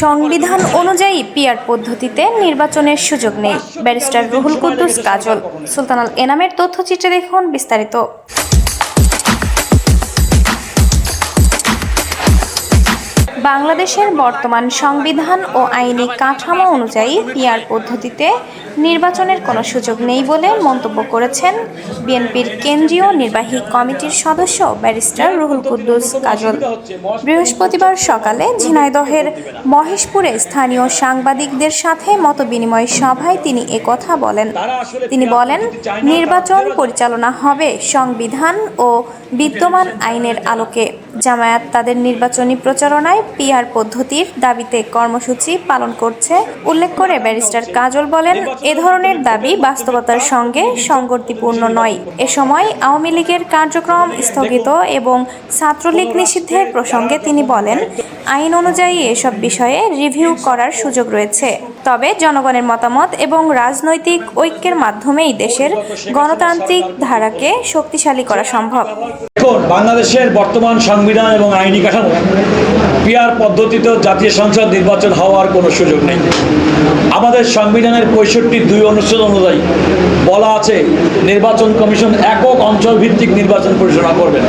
সংবিধান অনুযায়ী পিয়ার পদ্ধতিতে নির্বাচনের সুযোগ নেই। ব্যারিস্টার রুহুল কুদ্দুস, কাজল সুলতানাল এনামের তথ্যচিত্রে দেখুন বিস্তারিত। বাংলাদেশের বর্তমান সংবিধান ও আইনি কাঠামো অনুযায়ী পিয়ার পদ্ধতিতে নির্বাচনের কোনো সুযোগ নেই বলে মন্তব্য করেছেন বিএনপির কেন্দ্রীয় নির্বাহী কমিটির সদস্য ব্যারিস্টার রুহুল কুদ্দুস কাজল। বৃহস্পতিবার সকালে ঝিনাইদহের মহেশপুরে স্থানীয় সাংবাদিকদের সাথে মতবিনিময় সভায় তিনি একথা বলেন। তিনি বলেন নির্বাচন পরিচালনা হবে সংবিধান ও বিদ্যমান আইনের আলোকে। জামায়াত তাদের নির্বাচনী প্রচারণায় পিআর পদ্ধতির দাবিতে কর্মসূচি পালন করছে উল্লেখ করে ব্যারিস্টার কাজল বলেন এ ধরনের দাবি বাস্তবতার সঙ্গে সংগতিপূর্ণ নয়। এ সময় আওয়ামী লীগের কার্যক্রম স্থগিত এবং ছাত্রলীগ নিষিদ্ধের প্রসঙ্গে তিনি বলেন, আইন অনুযায়ী এসব বিষয়ে রিভিউ করার সুযোগ রয়েছে। তবে জনগণের মতামত এবং রাজনৈতিক ঐক্যের মাধ্যমেই দেশের গণতান্ত্রিক ধারাকে শক্তিশালী করা সম্ভব। দেখুন বাংলাদেশের বর্তমান সংবিধান এবং আইনি কাঠামো। পিয়ার পদ্ধতিতে জাতীয় সংসদ নির্বাচন হওয়ার কোনো সুযোগ নেই। আমাদের সংবিধানের পঁয়ষট্টি দুই অনুচ্ছেদ অনুযায়ী আছে, নির্বাচন কমিশন একক অঞ্চল ভিত্তিক নির্বাচন পরিচালনা করবেন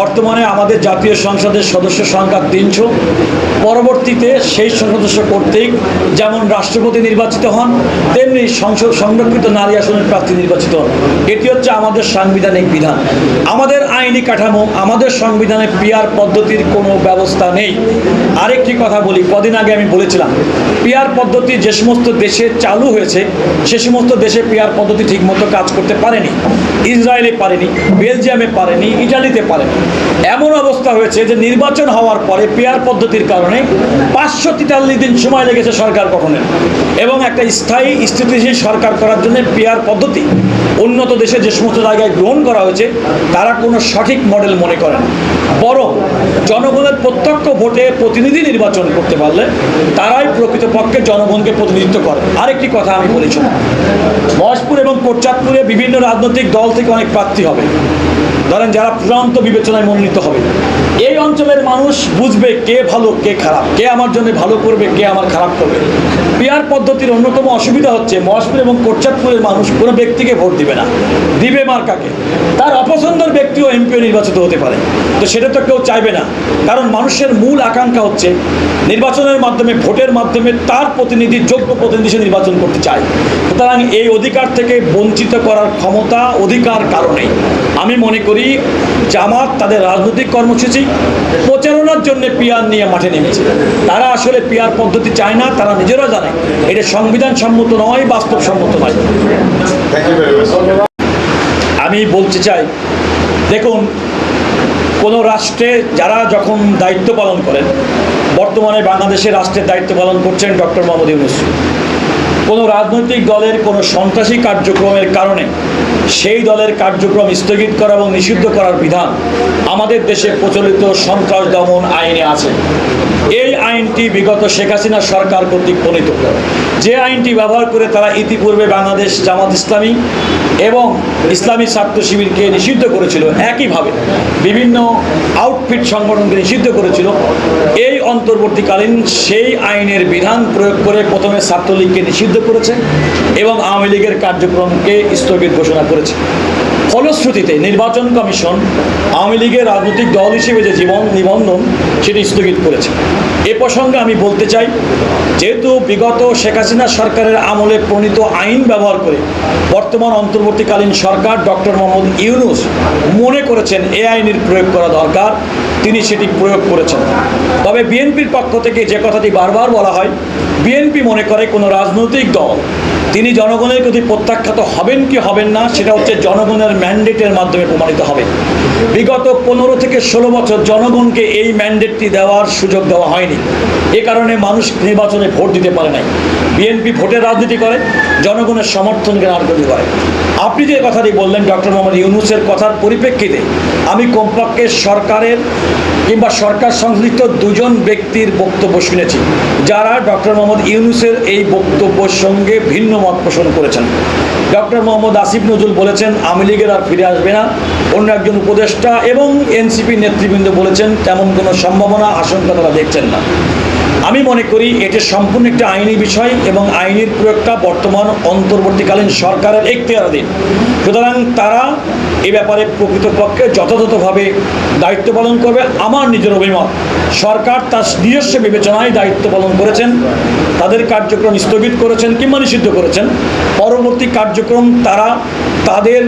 বর্তমানে আমাদের জাতীয় সংসদের সদস্য সংখ্যা তিনশো। পরবর্তীতে সেই সদস্য কর্তৃক যেমন রাষ্ট্রপতি নির্বাচিত হন, তেমনি সংসদ সংরক্ষিত নারী আসনের প্রার্থী নির্বাচিত হন। এটি হচ্ছে আমাদের সাংবিধানিক বিধান। আমাদের আইনি কাঠামো, আমাদের সংবিধানে পিয়ার পদ্ধতির কোনো ব্যবস্থা নেই। আরেকটি কথা বলি, কদিন আগে আমি বলেছিলাম পিয়ার পদ্ধতি যে সমস্ত দেশে চালু হয়েছে, সে সমস্ত দেশে পিয়ার পদ্ধতি ঠিকমতো কাজ করতে পারেনি, ইসরায়েলে পারেনি, বেলজিয়ামে পারেনি, ইটালিতে পারেনি। এমন অবস্থা হয়েছে যে নির্বাচন হওয়ার পরে পেয়ার পদ্ধতির কারণে পাঁচশো তেতাল্লিশ দিন সময় লেগেছে সরকার গঠনের এবং একটা স্থায়ী স্থিতিশীল সরকার করার জন্য পিয়ার পদ্ধতি। উন্নত দেশে যে সমস্ত জায়গায় গ্রহণ করা হয়েছে, তারা কোনো সঠিক মডেল মনে করে না। বরং জনগণের প্রত্যক্ষ ভোটে প্রতিনিধি নির্বাচন করতে পারলে তারাই প্রকৃতপক্ষে জনগণকে প্রতিনিধিত্ব করে। আরেকটি কথা আমি বলেছি। মহেশপুর এবং কোটচাঁদপুরে বিভিন্ন রাজনৈতিক দল থেকে অনেক প্রার্থী হবে। ধরেন যারা চূড়ান্ত বিবেচনায় মনোনীত হবে। এই অঞ্চলের মানুষ বুঝবে কে ভালো, কে খারাপ, কে আমার জন্য ভালো করবে, কে আমার খারাপ করবে। পিয়ার পদ্ধতির অন্যতম অসুবিধা হচ্ছে মহেশপুর এবং কোটচাঁদপুরের মানুষ কোনো ব্যক্তিকে ভোট দিবে না। দিবে মার্কাকে তার অপছন্দের ব্যক্তিও এমপিও নির্বাচিত হতে পারে। তো সেটা তো কেউ চাইবে না। কারণ মানুষের মূল আকাঙ্ক্ষা হচ্ছে নির্বাচনের মাধ্যমে, ভোটের মাধ্যমে তার প্রতিনিধি, যোগ্য প্রতিনিধি সে নির্বাচন করতে চায়। সুতরাং এই অধিকার থেকে বঞ্চিত করার ক্ষমতা অধিকার কারণেই। আমি মনে করি জামাত তাদের রাজনৈতিক কর্মসূচি প্রচারণার জন্য পিয়ার নিয়ে মাঠে নেমেছে। তারা আসলে পিয়ার পদ্ধতি চায় না তারা নিজেরা জানে। এটা সংবিধান সম্মত নয়। নয় you very much. আমি বলতে চাই দেখুন কোনো রাষ্ট্রে যারা যখন দায়িত্ব পালন করেন বর্তমানে বাংলাদেশের রাষ্ট্রের দায়িত্ব পালন করছেন ডক্টর মোহাম্মদ ইউনুস। কোনো রাজনৈতিক দলের কোনো সন্ত্রাসী কার্যক্রমের কারণে সেই দলের কার্যক্রম স্থগিত করা এবং নিষিদ্ধ করার বিধান আমাদের দেশে প্রচলিত সন্ত্রাস দমন আইনে আছে। এই আইনটি বিগত শেখ হাসিনা সরকার কর্তৃক প্রণীত যে আইনটি ব্যবহার করে তারা ইতিপূর্বে বাংলাদেশ জামাত ইসলামী এবং ইসলামী ছাত্র শিবিরকে নিষিদ্ধ করেছিল, একইভাবে বিভিন্ন আউটফিট সংগঠনকে নিষিদ্ধ করেছিল, এই অন্তর্বর্তীকালীন সেই আইনের বিধান প্রয়োগ করে প্রথমে ছাত্রলীগকে নিষিদ্ধ করেছে এবং আওয়ামী লীগের কার্যক্রমকে স্থগিত ঘোষণা করেছে। ফলশ্রুতিতে নির্বাচন কমিশন আওয়ামী লীগের রাজনৈতিক দল হিসেবে যে জীবন নিবন্ধন সেটি স্থগিত করেছে। এ প্রসঙ্গে আমি বলতে চাই, যেহেতু বিগত শেখ হাসিনা সরকারের আমলে প্রণীত আইন ব্যবহার করে বর্তমান অন্তর্বর্তীকালীন সরকার ডক্টর মোহাম্মদ ইউনুস মনে করেছেন এ আইনের প্রয়োগ করা দরকার, তিনি সেটি প্রয়োগ করেছেন। তবে বিএনপির পক্ষ থেকে যে কথাটি বারবার বলা হয়, বিএনপি মনে করে কোনো রাজনৈতিক দল তিনি জনগণের প্রতি প্রত্যাখ্যাত হবেন কি হবেন না, সেটা হচ্ছে জনগণের ম্যান্ডেটের মাধ্যমে প্রমাণিত হবে। বিগত পনেরো থেকে ষোলো বছর জনগণকে এই ম্যান্ডেটটি দেওয়ার সুযোগ দেওয়া হয়নি। এ কারণে মানুষ নির্বাচনে ভোট দিতে পারে নাই। বিএনপি ভোটের রাজনীতি করে, জনগণের সমর্থনকে রাজনীতি করে। আপনি যে কথাটি বললেন, ডক্টর মোহাম্মদ ইউনুসের কথার পরিপ্রেক্ষিতে, আমি কমপক্ষে সরকারের কিংবা সরকার সংশ্লিষ্ট দুজন ব্যক্তির বক্তব্য শুনেছি, যারা ডক্টর মোহাম্মদ ইউনুসের এই বক্তব্যের সঙ্গে ভিন্ন মত পোষণ করেছেন। ডক্টর মোহাম্মদ আসিফ নজরুল বলেছেন, আওয়ামী লীগের আর ফিরে আসবে না। অন্য একজন উপদেষ্টা এবং এনসিপি নেতৃবৃন্দ বলেছেন, তেমন কোনো সম্ভাবনা, আশঙ্কা তারা দেখছেন না। আমি মনে করি, এটি সম্পূর্ণ একটি আইনি বিষয় এবং আইনের প্রয়োগটা বর্তমান অন্তর্বর্তীকালীন সরকারের এখতিয়ারাধীন। সুতরাং তারা এ ব্যাপারে প্রকৃতপক্ষে যথাযথভাবে দায়িত্ব পালন করবে আমার নিজের অভিমত। সরকার তার নিজস্ব বিবেচনায় দায়িত্ব পালন করেছেন, তাদের কার্যক্রম স্থগিত করেছেন কিংবা নিষিদ্ধ করেছেন। পরবর্তী কার্যক্রম তারা তাদের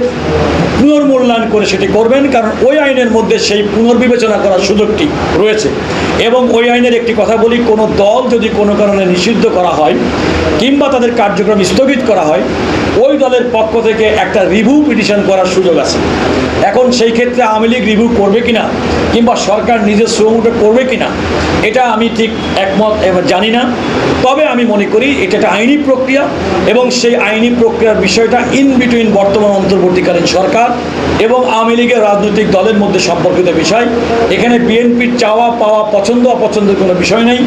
পুনর্মূল্যায়ন করে সেটি করবেন, কারণ ওই আইনের মধ্যে সেই পুনর্বিবেচনা করার সুযোগটি রয়েছে। এবং ওই আইনের একটি কথা বলি, কোনো দল যদি কোনো কারণে নিষিদ্ধ করা হয় কিংবা তাদের কার্যক্রম স্থগিত করা হয়, ওই দলের পক্ষ থেকে একটা রিভিউ পিটিশন করার সুযোগ আছে। এখন সেই ক্ষেত্রে আওয়ামী লীগ রিভিউ করবে কিনা, কিংবা সরকার নিজের শ্রমটা করবে কিনা, এটা আমি ঠিক একমত জানি না। তবে আমি মনে করি এটা একটা আইনি প্রক্রিয়া, এবং সেই আইনি প্রক্রিয়ার বিষয়টা ইন বিটুইন বর্তমান অন্তর্বর্তীকালীন সরকার এবং আওয়ামী লীগের রাজনৈতিক দলের মধ্যে সম্পর্কিত বিষয়। এখানে বিএনপির চাওয়া পাওয়া পছন্দ অপছন্দের কোনো বিষয় নেই।